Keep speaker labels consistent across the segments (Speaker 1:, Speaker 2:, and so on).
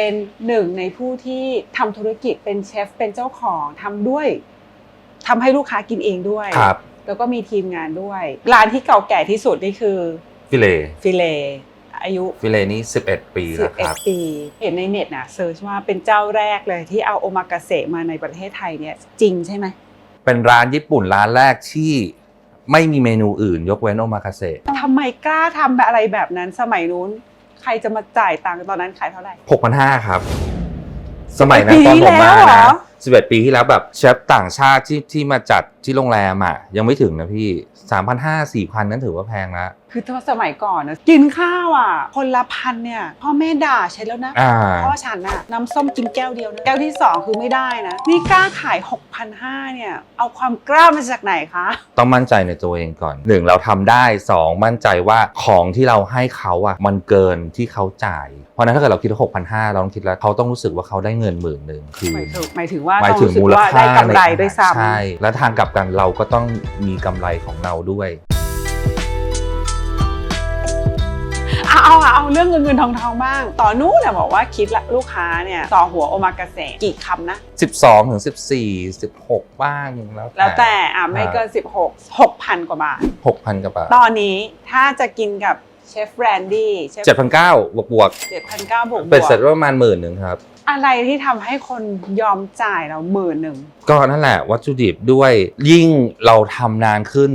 Speaker 1: เป็นหนึ่งในผู้ที่ทำธุรกิจเป็นเชฟเป็นเจ้าของทำด้วยทำให้ลูกค้ากินเองด้วย
Speaker 2: ครับ
Speaker 1: แล้วก็มีทีมงานด้วย ร้านที่เก่าแก่ที่สุดนี่คือ
Speaker 2: ฟิเล
Speaker 1: ฟิเลอายุ
Speaker 2: ฟิเลนี่ 11 ปีแล้วครับ
Speaker 1: 11 ปี เห็นในเน็ตนะเซิร์ชว่าเป็นเจ้าแรกเลยที่เอาโอมากาเสะมาในประเทศไทยเนี่ยจริงใช่ไหม
Speaker 2: เป็นร้านญี่ปุ่นร้านแรกที่ไม่มีเมนูอื่น ยกเว้นโอมาคาเซ
Speaker 1: ทำไมกล้าทำแบบอะไรแบบนั้นสมัยนู้นใค รจะมาจ่ายตังค์ตอนนั้นขายเท่าไหร่
Speaker 2: 6,500ครับ สมัยนั้น
Speaker 1: ปี
Speaker 2: ตอนผมมา
Speaker 1: แล้วเหร
Speaker 2: นะ
Speaker 1: อ
Speaker 2: 11ปีที่แล้วแบบเชฟต่างชาติที่ที่มาจัด ที่โรงแรมอะยังไม่ถึงนะพี่3,500 4,000นั้นถือว่าแพงแล้ว
Speaker 1: คือถ้าสมัยก่อนนะกินข้าวอะ คนละพันเนี่ยพ่อแม่ด่าฉันแล้วนะ
Speaker 2: อ่า
Speaker 1: พ่อฉันอะน้ำส้มกินแก้วเดียวนะแก้วที่สองคือไม่ได้นะ นี่กล้าขาย6,500เนี่ย เอาความกล้ามาจากไหนคะ
Speaker 2: ต้องมั่นใจในตัวเองก่อนหนึ่งเราทำได้สองมั่นใจว่าของที่เราให้เขาอะมันเกินที่เขาจ่าย เพราะฉะนั้นถ้าเกิดเราคิดว่า6,500เราต้องคิดแล้วเขาต้องรู้สึกว่าเขาได้เงินหมื่นหนึ่งคือ
Speaker 1: หมายถึงหมายถึงว่า
Speaker 2: หมาย
Speaker 1: ต้อง
Speaker 2: ถึง
Speaker 1: รู้สึก
Speaker 2: มูล
Speaker 1: ว่า
Speaker 2: ค่า
Speaker 1: ได้กำไร
Speaker 2: ใน
Speaker 1: ด้วยซ้ำ
Speaker 2: ใช่และทางกลับกันเราก็ต้องมีกำไรของเราด้วย
Speaker 1: เอาเอาเอาเอาเรื่องเงินเงินทองทองบ้าง ต่อนู้นเนี่ยบอกว่าคิดละลูกค้าเนี่ย ต่อหัวโอมากาเสะกี่คำนะ
Speaker 2: 12 ถึง 14 16 บ้างแล้ว
Speaker 1: แล้วแต่อะไม่เกิน 16 6,000 กว่าบาท
Speaker 2: 6,000กว่าบาท
Speaker 1: ตอนนี้ถ้าจะกินกับเชฟแรนดี้เชฟ
Speaker 2: 7,900บวกบวก
Speaker 1: 7,900บวก
Speaker 2: ๆเป็นเสร็จประมาณหมื่นหนึ่งครับ
Speaker 1: อะไรที่ทำให้คนยอมจ่ายเราหมื่นหนึ่ง
Speaker 2: ก็นั่นแหละวัตถุดิบด้วยยิ่งเราทำนานขึ้น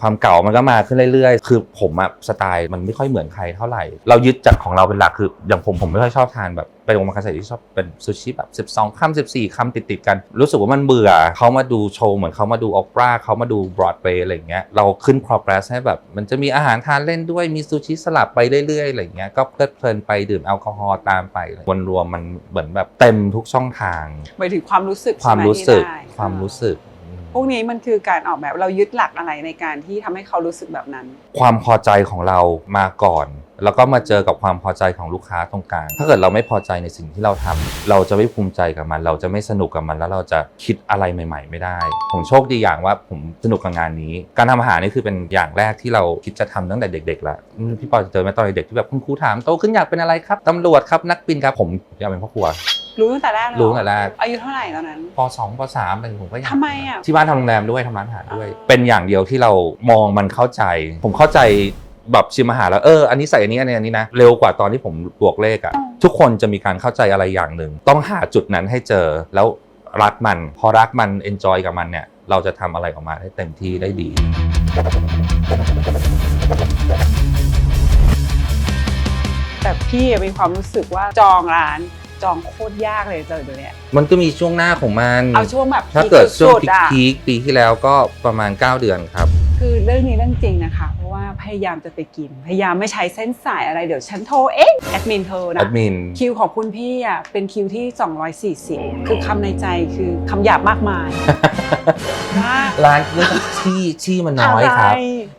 Speaker 2: ความเก่ามันก็มาขึ้นเรื่อยๆ คือผมอะสไตล์มันไม่ค่อยเหมือนใครเท่าไหร่ เรายึดจากของเราเป็นหลักคือ อย่างผมผมไม่ค่อยชอบทานแบบเป็นโอมากาเสะที่ชอบเป็นซูชิแบบ 12คำ14คำติดๆกัน รู้สึกว่ามันเบื่อเขามาดูโชว์เหมือนเขามาดูออเปร่าเขามาดูบรอดเวย์อะไรอย่างเงี้ยเราขึ้น progress ให้แบบ มันจะมีอาหารทานเล่นด้วยมีซูชิสลับไปเรื่อยๆอะไรอย่างเงี้ยก็เพลิดเพลินไปดื่มแอลกอฮอล์ตามไปวนรวมมันเหมือนแบบเต็มทุกช่องทาง
Speaker 1: หมายถึงความรู้สึก
Speaker 2: ความ
Speaker 1: ใช่ไห
Speaker 2: รู้สึก
Speaker 1: ที่ได้
Speaker 2: ความรู้สึก
Speaker 1: พวกนี้มันคือการออกแบบเรายึดหลักอะไรในการที่ทำให้เขารู้สึกแบบนั้น
Speaker 2: ความพอใจของเรามาก่อน แล้วก็มาเจอกับความพอใจของลูกค้าตรงกลาง ถ้าเกิดเราไม่พอใจในสิ่งที่เราทำเราจะไม่ภูมิใจกับมัน เราจะไม่สนุกกับมัน แล้วเราจะคิดอะไรใหม่ ๆ ไม่ได้ ผมโชคดีอย่างว่าผมสนุกกับงานนี้ การทำอาหารนี่คือเป็นอย่างแรกที่เราคิดจะทำตั้งแต่เด็กๆแล้วอืมพี่ปอจะเจอไหมตอนเด็กๆที่แบบคุณครูถามโตขึ้นอยากเป็นอะไรครับตำรวจครับนักบินครับผมอยากเป็นพ่อครัว
Speaker 1: รู้ตั้งแต่แรกเลยเห
Speaker 2: รู้ตั้งแต่แรก
Speaker 1: อายุเท่าไหร่ตอนนั้น
Speaker 2: ปสองปสามอะไรผมก็อยาก
Speaker 1: ทำไมอะ
Speaker 2: ที่บ้านทำโรงแรมด้วยทำร้านอาหารด้วย
Speaker 1: อ๋อ
Speaker 2: เป็นอย่างเดียวที่เรามองมันเข้าใจ ผมเข้าใจ แบบชิมอาหารแล้วเอออันนี้ใส่อันนี้อันนี้อันนี้นะเร็วกว่าตอนที่ผมบวกเลขอะทุกคนจะมีการเข้าใจอะไรอย่างหนึ่งต้องหาจุดนั้นให้เจอแล้วรักมัน พอรักมันเอนจอยกับมันเนี่ย เราจะทำอะไรออกมาได้เต็มที่ได้ดี
Speaker 1: แต่พี่มีความรู้สึกว่าจองร้านจองโคตรยากเลยเจอเดี๋ยวเนี้ย
Speaker 2: มันก็มีช่วงหน้าของมัน
Speaker 1: เอาช่วงแบบ
Speaker 2: ถ้าเกิดช่วง
Speaker 1: พีคสุๆอะ
Speaker 2: พีคๆปีที่แล้วก็ประมาณ 9 เดือนครับ
Speaker 1: คือ เรื่องนี้เรื่องจริงนะคะ เพราะว่าพยายามจะไปกิน พยายามไม่ใช้เส้นสายอะไรเดี๋ยวฉันโทรเองแอดมินเธอ
Speaker 2: แอ
Speaker 1: นะ
Speaker 2: ดมิน
Speaker 1: คิวของคุณพี่อะเป็นคิวที่ 240 คือคำในใจคือคำหยาบมากมายว่า
Speaker 2: ร้านเนื่องจากที่ที่มันน้อยครับะ
Speaker 1: ไ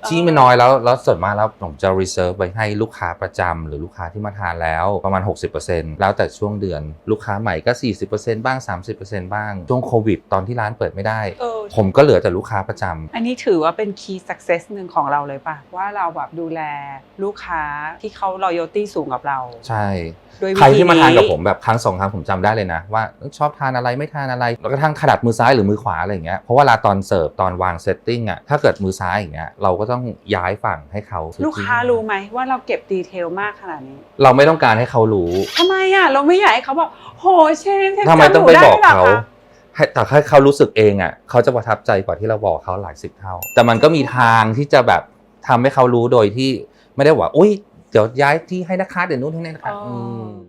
Speaker 1: ที่
Speaker 2: มันน้อยแล้วแล้วส่วนมากแล้วผมจะ reserve ไว้ให้ลูกค้าประจำหรือลูกค้าที่มาทานแล้วประมาณ 60%แล้วแต่ช่วงเดือนลูกค้าใหม่ก็ 40%บ้าง 30%บ้าง ช่วงโควิด ตอนที่ร้านเปิดไม่ได้
Speaker 1: เออ
Speaker 2: ผมก็เหลือแต่ลูกค้าประจำ
Speaker 1: อันนี้ถือว่าเป็น key success หนึ่งของเราเลยป่ะ ว่าเราแบบดูแลลูกค้าที่เขา loyalty สูงกับเรา
Speaker 2: ใช่
Speaker 1: โดยวิ
Speaker 2: ใคร
Speaker 1: ธี
Speaker 2: ที่มาทานกับผมแบบครั้งสองครั้งผมจำได้เลยนะ ว่าชอบทานอะไรไม่ทานอะไร แล้วกระทั่งขนาดมือซ้ายหรือมือขวาอะไรอย่างเงี้ยเพราะว่าเวลาตอนเสิร์ฟตอนวางเซตติ้งอะถ้าเกิดมือซ้ายอย่างเงี้ยเราก็ต้องย้ายฝั่งให้เขา
Speaker 1: ลูกค้ารู้ไหมว่าเราเก็บดีเทลมากขนาดนี้
Speaker 2: เราไม่ต้องการให้เขารู้
Speaker 1: ทำไมอะเราไม่อยากให้เขาบอกโหเชฟเชฟ
Speaker 2: ทำไมต้องไป
Speaker 1: จำหนู
Speaker 2: บอก
Speaker 1: ด้หร
Speaker 2: เขา
Speaker 1: คะ
Speaker 2: ให้แต่ให้เขารู้สึกเองอะเขาจะประทับใจกว่าที่เราบอกเขาหลายสิบเท่า แต่มันก็มีทางที่จะแบบทำให้เขารู้โดยที่ไม่ได้ว่าอุ้ยเดี๋ยวย้ายที่ให้นะคะเดี๋ยวนู้นให้นี่นะคะ
Speaker 1: อ๋ออ
Speaker 2: ม